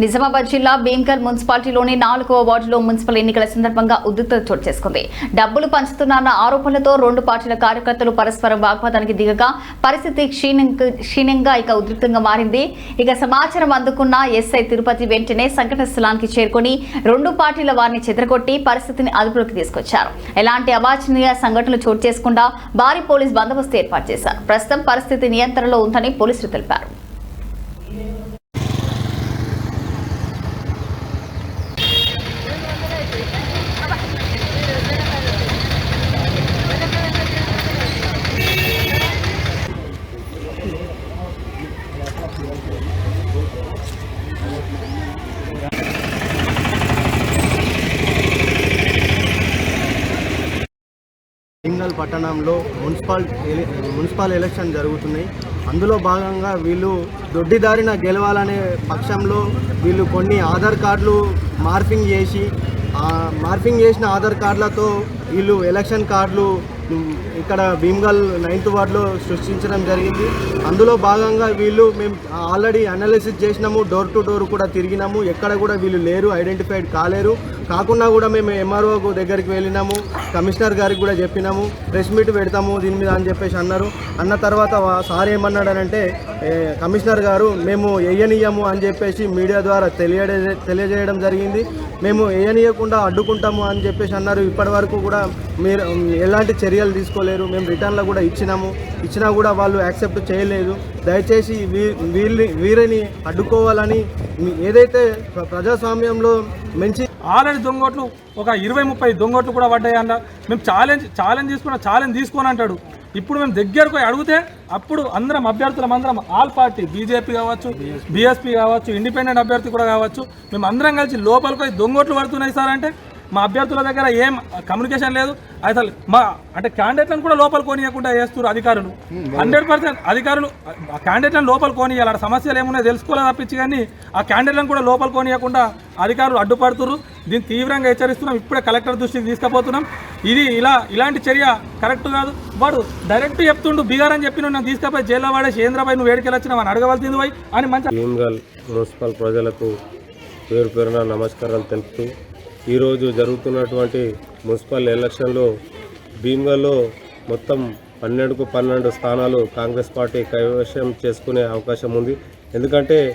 నిజామాబాద్ జిల్లా భీంకర్ మున్సిపాలిటీలోని నాలుగవ వార్డులో మున్సిపల్ ఎన్నికల సందర్భంగా ఉద్రిక్తత చోటు చేసుకుంది డబ్బులు పంచుతున్నారన్న ఆరోపణలతో రెండు పార్టీల కార్యకర్తలు పరస్పరం వాగ్వాదానికి దిగగా పరిస్థితి క్షీణంగా- క్షీణంగా ఇక ఉద్రిక్తంగా మారింది. ఇక సమాచారం అందుకున్న ఎస్ఐ తిరుపతి వెంటనే సంఘటన స్థలానికి చేరుకొని రెండు పార్టీల వారిని చెదరగొట్టి పరిస్థితిని అదుపులోకి తీసుకొచ్చారు. ఎలాంటి అవాంఛనీయ సంఘటనలు చోటు చేసుకుండా భారీ పోలీస్ బందోబస్తు ఏర్పాటు చేశారు. ప్రస్తుతం పరిస్థితి నియంత్రణలో ఉందని పోలీసులు తెలిపారు. సింగల్ పట్టణంలో మున్సిపల్ మున్సిపల్ ఎలక్షన్ జరుగుతున్నాయి. అందులో భాగంగా వీళ్ళు దొడ్డిదారిన గెలవాలనే పక్షంలో వీళ్ళు కొన్ని ఆధార్ కార్డులు మార్పింగ్ చేసి మార్పింగ్ చేసిన ఆధార్ కార్డులతో వీళ్ళు ఎలక్షన్ కార్డులు ఇక్కడ భీమ్గల్ నైన్త్ వార్డులో సృష్టించడం జరిగింది. అందులో భాగంగా వీళ్ళు మేము ఆల్రెడీ అనాలిసిస్ చేసినాము. డోర్ టు డోర్ కూడా తిరిగినాము. ఎక్కడ కూడా వీళ్ళు లేరు ఐడెంటిఫైడ్ కాలేరు. కాకుండా కూడా మేము ఎంఆర్ఓ దగ్గరికి వెళ్ళినాము. కమిషనర్ గారికి కూడా చెప్పినాము. ప్రెస్ మీట్ పెడతాము దీని మీద అని చెప్పేసి అన్నారు. అన్న తర్వాత సార్ ఏమన్నాడనంటే కమిషనర్ గారు మేము వేయనీయము అని చెప్పేసి మీడియా ద్వారా తెలియడే తెలియజేయడం జరిగింది. మేము వేయనీయకుండా అడ్డుకుంటాము అని చెప్పేసి అన్నారు. ఇప్పటి వరకు కూడా మీరు ఎలాంటి చర్యలు తీసుకోలేరు. మేము రిటర్న్లో కూడా ఇచ్చినాము. ఇచ్చినా కూడా వాళ్ళు యాక్సెప్ట్ చేయలేదు. దయచేసి వీ- వీళ్ళని వీరిని అడ్డుకోవాలని ఏదైతే ప్ర- ప్రజాస్వామ్యంలో మంచి ఆల్రెడీ దొంగోట్లు ఒక ఇరవై ముప్పై దొంగోట్లు కూడా పడ్డాయన్న మేము ఛాలెంజ్ ఛాలెంజ్ తీసుకున్న ఛాలెంజ్ తీసుకొని అంటాడు. ఇప్పుడు మేము దగ్గరకు పోయి అడిగితే అప్పుడు అందరం అభ్యర్థులం అందరం ఆల్ పార్టీ బీజేపీ కావచ్చు బీఎస్పీ కావచ్చు ఇండిపెండెంట్ అభ్యర్థి కూడా కావచ్చు మేము అందరం కలిసి లోపలికి పోయి దొంగోట్లు పడుతున్నాయి సార్ అంటే మా అభ్యర్థుల దగ్గర ఏం కమ్యూనికేషన్ లేదు. అసలు మా అంటే క్యాండిడేట్లను కూడా లోపల కోనియకుండా చేస్తారు అధికారులు. హండ్రెడ్ పర్సెంట్ అధికారులు ఆ క్యాండిడేట్లను లోపల కోనియాలి. ఆడ సమస్యలు ఏమున్నాయో తెలుసుకోలేదు తప్పించి కానీ ఆ క్యాండిడేట్లను కూడా లోపల కోనియకుండా అధికారులు అడ్డుపడుతున్నారు దీన్ని తీవ్రంగా హెచ్చరిస్తున్నాం. ఇప్పుడే కలెక్టర్ దృష్టికి తీసుకుపోతున్నాం. ఇది ఇలా ఇలాంటి చర్య కరెక్ట్ కాదు. వాడు డైరెక్ట్ చెప్తుండు బీగార్ అని చెప్పి నువ్వు తీసుకపోయి జైల్లో వాడేసి ఏంద్రబాయ్ నువ్వు వేడికి వచ్చినా అని అడగవలసింది పోయి అని మంచి మున్సిపల్ ప్రజలకు పేరు పేరున నమస్కారాలు తెలుపుతూ ఈరోజు జరుగుతున్నటువంటి మున్సిపల్ ఎలక్షన్లో భీమ్గల్లో మొత్తం పన్నెండుకు పన్నెండు స్థానాలు కాంగ్రెస్ పార్టీ కైవశం చేసుకునే అవకాశం ఉంది. ఎందుకంటే